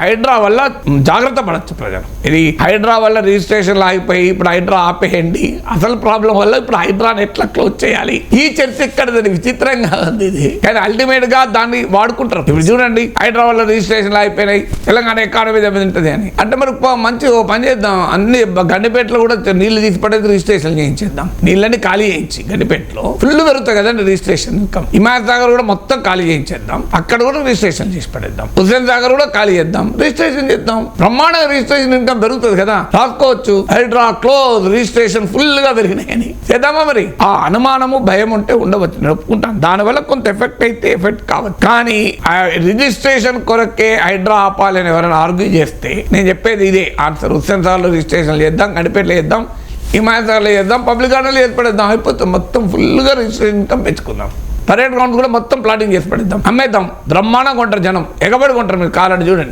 హైడ్రా వల్ల జాగ్రత్త పడచ్చు ప్రజలు. ఇది హైడ్రా వల్ల రిజిస్ట్రేషన్లు ఆగిపోయి ఇప్పుడు హైడ్రా ఆపేయండి. అసలు ప్రాబ్లం వల్ల ఇప్పుడు హైడ్రాని ఎట్లా క్లోజ్ చేయాలి? ఈ చర్చ ఇక్కడ విచిత్రంగా ఉంది ఇది. కానీ అల్టిమేట్గా దాన్ని వాడుకుంటారు. ఇప్పుడు చూడండి హైడ్రా వల్ల రిజిస్ట్రేషన్లు అయిపోయినాయి తెలంగాణ ఎకానమీ దెబ్బతింటది అని. అంటే మరి మంచి ఓ పని చేద్దాం. అన్ని గండిపేటలో కూడా నీళ్ళు తీసి పడేది రిజిస్ట్రేషన్ చేయించేద్దాం. నీళ్ళని ఖాళీ చేయించి గండిపేటలో. ఫుల్ పెరుగుతాయి కదండి రిజిస్ట్రేషన్ ఇన్కమ్. హిమాయత్ సాగర్ కూడా మొత్తం ఖాళీ చేయించేద్దాం. అక్కడ కూడా రిజిస్ట్రేషన్ చేసి పడేద్దాం. హుసేన్ సాగర్ కూడా ఖాళీ చేద్దాం. రిజిస్ట్రేషన్ చేద్దాం. బ్రహ్మాండ రిజిస్ట్రేషన్ ఇన్కమ్ పెరుగుతుంది కదా. రాసుకోవచ్చు. హైడ్రా క్లోజ్ రిజిస్ట్రేషన్ ఫుల్గా పెరిగినాయని. చేద్దామా మరి? ఆ అనుమానము భయం ఉంటే ఉండవచ్చు. నేను ఒప్పుకుంటాను దానివల్ల కొంత ఎఫెక్ట్ అయితే ఎఫెక్ట్ కావచ్చు. కానీ రిజిస్ట్రేషన్ కొరకే హైడ్రా ఆపాలని ఎవరైనా ఆర్గ్యూ చేస్తే నేను చెప్పేది ఇదే. ఆన్సర్. హుస్సేన్ సార్లు రిజిస్ట్రేషన్ చేద్దాం కనిపెట్లు చేద్దాం ఈ సార్లో చేద్దాం పబ్లిక్ గార్డెన్లో ఏర్పడేద్దాం. అయిపోతుంది. మొత్తం ఫుల్గా రిజిస్ట్రేషన్ ఇన్కమ్ పెంచుకుందాం. పరేడ్ గ్రౌండ్ కూడా మొత్తం ప్లాటింగ్ చేసి పడేద్దాం. అమ్మేద్దాం. బ్రహ్మాండంగా కొంటారు జనం. ఎగబడి కొంటారు మీరు కాలండి చూడండి.